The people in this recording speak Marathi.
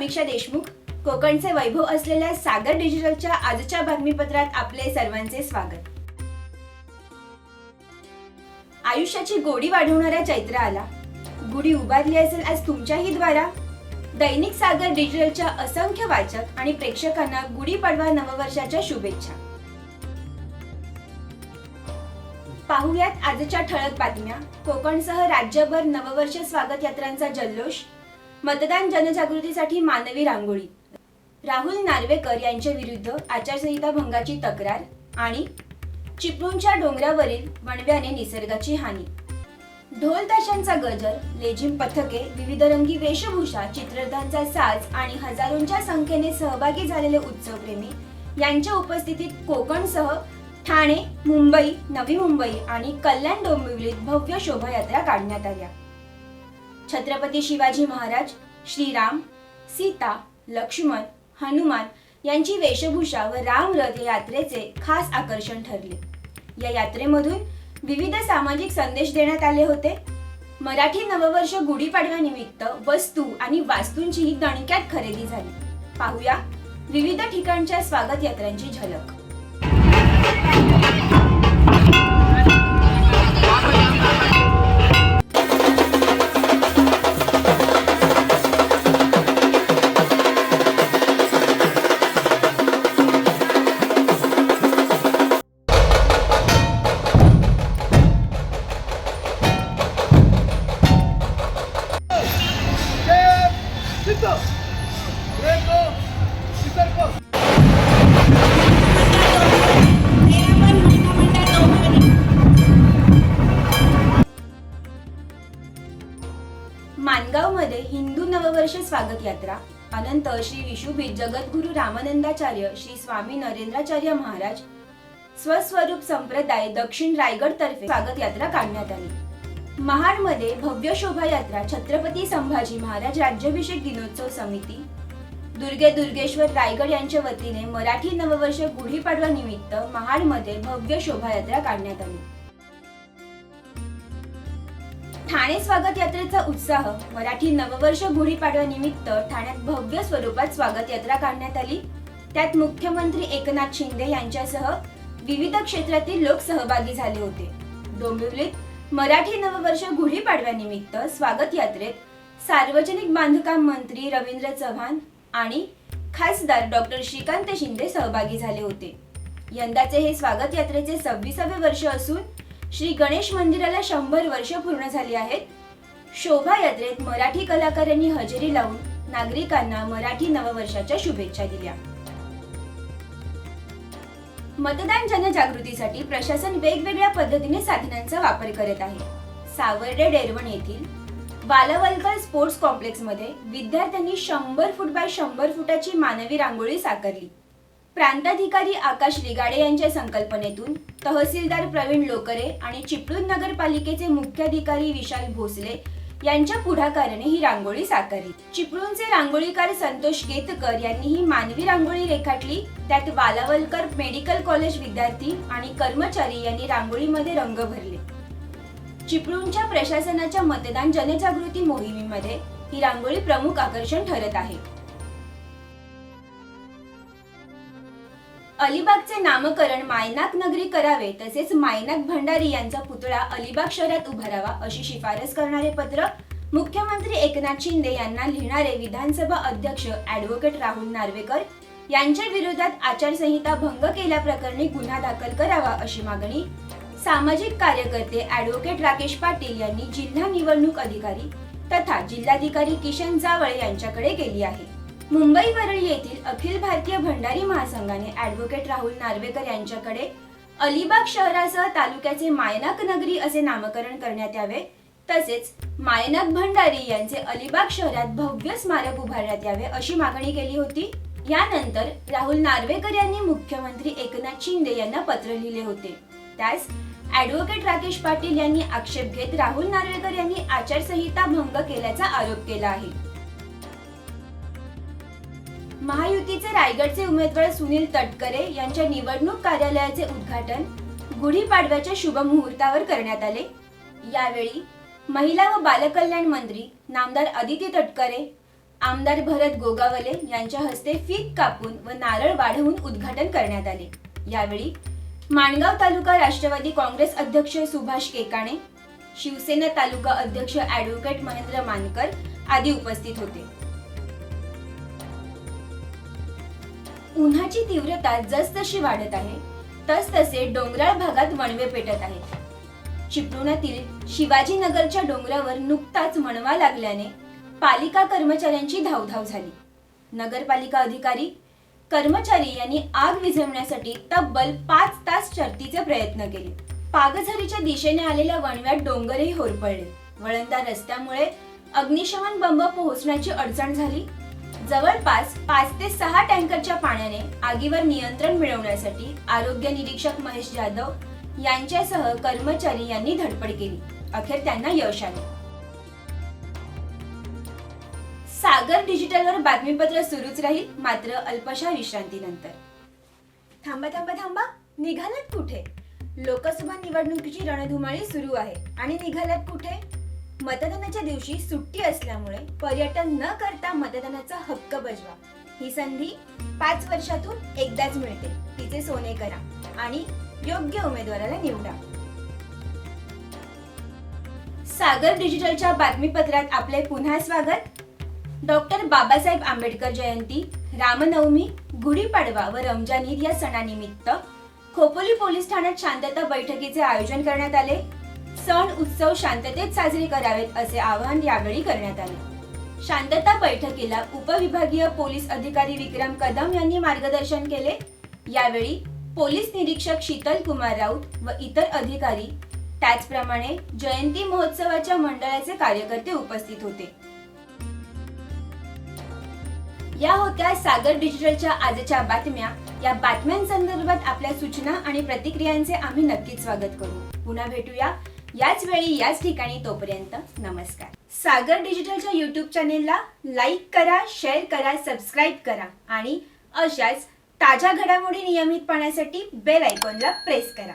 समीक्षा देशमुख कोकणचे वैभव असलेल्या सागर डिजिटलच्या आजच्या बातमीपत्रात आपले सर्वांचे स्वागत. आयुष्याची गोडी वाढवणाऱ्या चैत्र आला गुढी उभारली असेल आज तुमच्याही द्वारा? दैनिक सागर डिजिटलच्या असंख्य वाचक आणि प्रेक्षकांना गुढीपाडवा नववर्षाच्या शुभेच्छा. पाहुयात आजच्या ठळक बातम्या. कोकणसह राज्यभर नववर्ष स्वागत यात्रांचा जल्लोष मतदान जनजागृतीसाठी मानवी रांगोळी. राहुल नार्वेकर यांच्या विरुद्ध आचारसंहिता भंगाची तक्रार आणि चिपळूणच्या डोंगरावरील वणव्याने निसर्गाची हानी. ढोल ताशांचा गजर लेझिम पथके विविध रंगी वेशभूषा चित्ररथांचा साज आणि हजारोंच्या संख्येने सहभागी झालेले उत्सवप्रेमी यांच्या उपस्थितीत कोकणसह ठाणे मुंबई नवी मुंबई आणि कल्याण डोंबिवलीत भव्य शोभायात्रा काढण्यात आल्या. छत्रपती शिवाजी महाराज श्रीराम सीता लक्ष्मण हनुमान यांची वेशभूषा व रामरथ या यात्रेचे खास आकर्षण ठरले. या यात्रेमधून विविध सामाजिक संदेश देण्यात आले होते. मराठी नववर्ष गुढीपाडव्यानिमित्त वस्तू आणि वास्तूंचीही दणक्यात खरेदी झाली. पाहूया विविध ठिकाणच्या स्वागत यात्रांची झलक. स्वागत यात्रा. अनंत श्री विशुभीत जगद्गुरु रामानंदाचार्य श्री स्वामी नरेंद्राचार्य महाराज स्वस्वरूप संप्रदाय दक्षिण रायगड तर्फे स्वागत यात्रा काढण्यात आली. महाडमध्ये भव्य शोभायात्रा छत्रपती संभाजी महाराज राज्याभिषेक दिनोत्सव समिती दुर्गे दुर्गेश्वर रायगड यांच्या वतीने मराठी नववर्ष गुढीपाडवा निमित्त महाडमध्ये भव्य शोभायात्रा काढण्यात आली. ठाणे स्वागत यात्रेचा उत्साह. मराठी नववर्ष गुढीपाडव्यानिमित्त ठाण्यात भव्य स्वरूपात स्वागत यात्रा काढण्यात आली. त्यात मुख्यमंत्री एकनाथ शिंदे यांच्यासह विविध क्षेत्रातील लोक सहभागी झाले होते. डोंबिवलीत मराठी नववर्ष गुढीपाडव्यानिमित्त स्वागत यात्रेत सार्वजनिक बांधकाम मंत्री रवींद्र चव्हाण आणि खासदार डॉक्टर श्रीकांत शिंदे सहभागी झाले होते. यंदाचे हे स्वागत यात्रेचे सव्वीसावे वर्ष असून श्री गणेश मंदिराला शंभर वर्ष पूर्ण झाली आहेत. शोभायात्रेत मराठी कलाकारांनी हजेरी लावून नागरिकांना मराठी नववर्षाच्या शुभेच्छा दिल्या. मतदान जनजागृतीसाठी प्रशासन वेगवेगळ्या पद्धतीने साधनांचा वापर करत आहे. सावर्डे डेरवण येथील बालवलकर स्पोर्ट्स कॉम्प्लेक्समध्ये विद्यार्थ्यांनी शंभर फूट बाय शंभर फुटाची मानवी रांगोळी साकारली. प्रांताधिकारी आकाश लिगाडे यांच्या संकल्पनेतून तहसीलदार प्रवीण लोकरे आणि चिपळूण नगरपालिकेचे मुख्याधिकारी विशाल भोसले यांच्या पुढाकाराने ही रांगोळी साकारली. चिपळूणचे रांगोळीकार संतोष गेतकर यांनी ही मानवी रांगोळी रेखाटली. त्यात वालावलकर मेडिकल कॉलेज विद्यार्थी आणि कर्मचारी यांनी रांगोळीमध्ये रंग भरले. चिपळूणच्या प्रशासनाच्या मतदान जनजागृती मोहिमेमध्ये ही रांगोळी प्रमुख आकर्षण ठरत आहे. अलिबागचे नामकरण मायनाक नगरी करावे तसेच मायनाक भंडारी यांचा पुतळा अलिबाग शहरात उभारावा अशी शिफारस करणारे पत्र मुख्यमंत्री एकनाथ शिंदे यांना लिहिणारे विधानसभा अध्यक्ष ऍडव्होकेट राहुल नार्वेकर यांच्या विरोधात आचारसंहिता भंग केल्याप्रकरणी गुन्हा दाखल करावा अशी मागणी सामाजिक कार्यकर्ते ऍडव्होकेट राकेश पाटील यांनी जिल्हा निवडणूक अधिकारी तथा जिल्हाधिकारी किशन जावळे यांच्याकडे केली आहे. मुंबई वरळी येथील अखिल भारतीय भंडारी महासंघाने ऍडव्होकेट राहुल नार्वेकर यांच्याकडे अलिबाग शहरासह तालुक्याचे मायनाक नगरी असे नामकरण करण्यात यावे. तसेच मायनाक भंडारी यांचे अलिबाग शहरात भव्य स्मारक उभारण्यात यावे अशी मागणी केली होती. यानंतर राहुल नार्वेकर यांनी मुख्यमंत्री एकनाथ शिंदे यांना पत्र लिहिले होते. त्यास ऍडव्होकेट राकेश पाटील यांनी आक्षेप घेत राहुल नार्वेकर यांनी आचारसंहिता भंग केल्याचा आरोप केला आहे. महायुतीचे रायगडचे उमेदवार सुनील तटकरे यांच्या निवडणूक कार्यालयाचे उद्घाटन गुढीपाडव्याच्या शुभ मुहूर्तावर करण्यात आले. यावेळी महिला व बालकल्याण मंत्री नामदार अदिती तटकरे आमदार भरत गोगावले यांच्या हस्ते फीक कापून व नारळ वाढवून उद्घाटन करण्यात आले. यावेळी माणगाव तालुका राष्ट्रवादी काँग्रेस अध्यक्ष सुभाष केकाणे शिवसेना तालुका अध्यक्ष ॲडव्होकेट महेंद्र मानकर आदी उपस्थित होते. उन्हाची तीव्रता जसजशी वाढत आहे तसतसे डोंगराळ भागात वणवे पेटत आहेत. चिपळुणातील शिवाजीनगरच्या डोंगरावर नुकताच मणवा लागल्याने पालिका कर्मचाऱ्यांची धावधाव झाली. नगरपालिका अधिकारी कर्मचारी यांनी आग विझवण्यासाठी तब्बल पाच तास शर्तीचे प्रयत्न केले. पागझरीच्या दिशेने आलेल्या वणव्यात डोंगरही होरपळले. वळणदार रस्त्यामुळे अग्निशमन बंब पोहोचण्याची अडचण झाली. जवळपास पाच ते सहा टँकरच्या पाण्याने आगीवर नियंत्रण मिळवण्यासाठी आरोग्य निरीक्षक महेश जाधव यांच्यासह कर्मचारी यांनी धडपड केली. अखेर त्यांना यश आले. सागर डिजिटलवर बातमीपत्र सुरूच राहील मात्र अल्पशा विश्रांतीनंतर. थांबा थांबा थांबा. निघालात कुठे? लोकसभा निवडणुकीची रणधुमाळी सुरू आहे. आणि निघालात कुठे? मतदानाच्या दिवशी सुट्टी असल्यामुळे पर्यटन न करता मतदानाचा हक्क बजवा. ही संधी पाच वर्षातून एकदाच मिळते. तिचे सोने करा आणि योग्य उमेदवाराला निवडा. सागर डिजिटलच्या बातमीपत्रात आपले पुन्हा स्वागत. डॉक्टर बाबासाहेब आंबेडकर जयंती रामनवमी गुढीपाडवा व रमजान ईद या सणानिमित्त खोपोली पोलीस ठाण्यात शांतता बैठकीचे आयोजन करण्यात आले. सण उत्सव शांततेत साजरे करावेत असे आवाहन यावेळी करण्यात आले. शांतता बैठकीला उपविभागीय पोलीस अधिकारी विक्रम कदम यांनी मार्गदर्शन केले. यावेळी पोलीस निरीक्षक शीतल कुमार राऊत व इतर अधिकारी त्याचप्रमाणे जयंती महोत्सवाच्या मंडळाचे कार्यकर्ते उपस्थित होते. या होत्या सागर डिजिटलच्या आजच्या बातम्या. या बातम्यांसंदर्भात आपल्या सूचना आणि प्रतिक्रियांचे आम्ही नक्कीच स्वागत करू. पुन्हा भेटूया. याच वेळी याच ठिकाणी तोपर्यंत नमस्कार. सागर डिजिटलच्या युट्यूब चॅनेलला लाईक करा शेअर करा सबस्क्राईब करा आणि अशाच ताज्या घडामोडी नियमित पाहण्यासाठी बेल आयकॉनला प्रेस करा.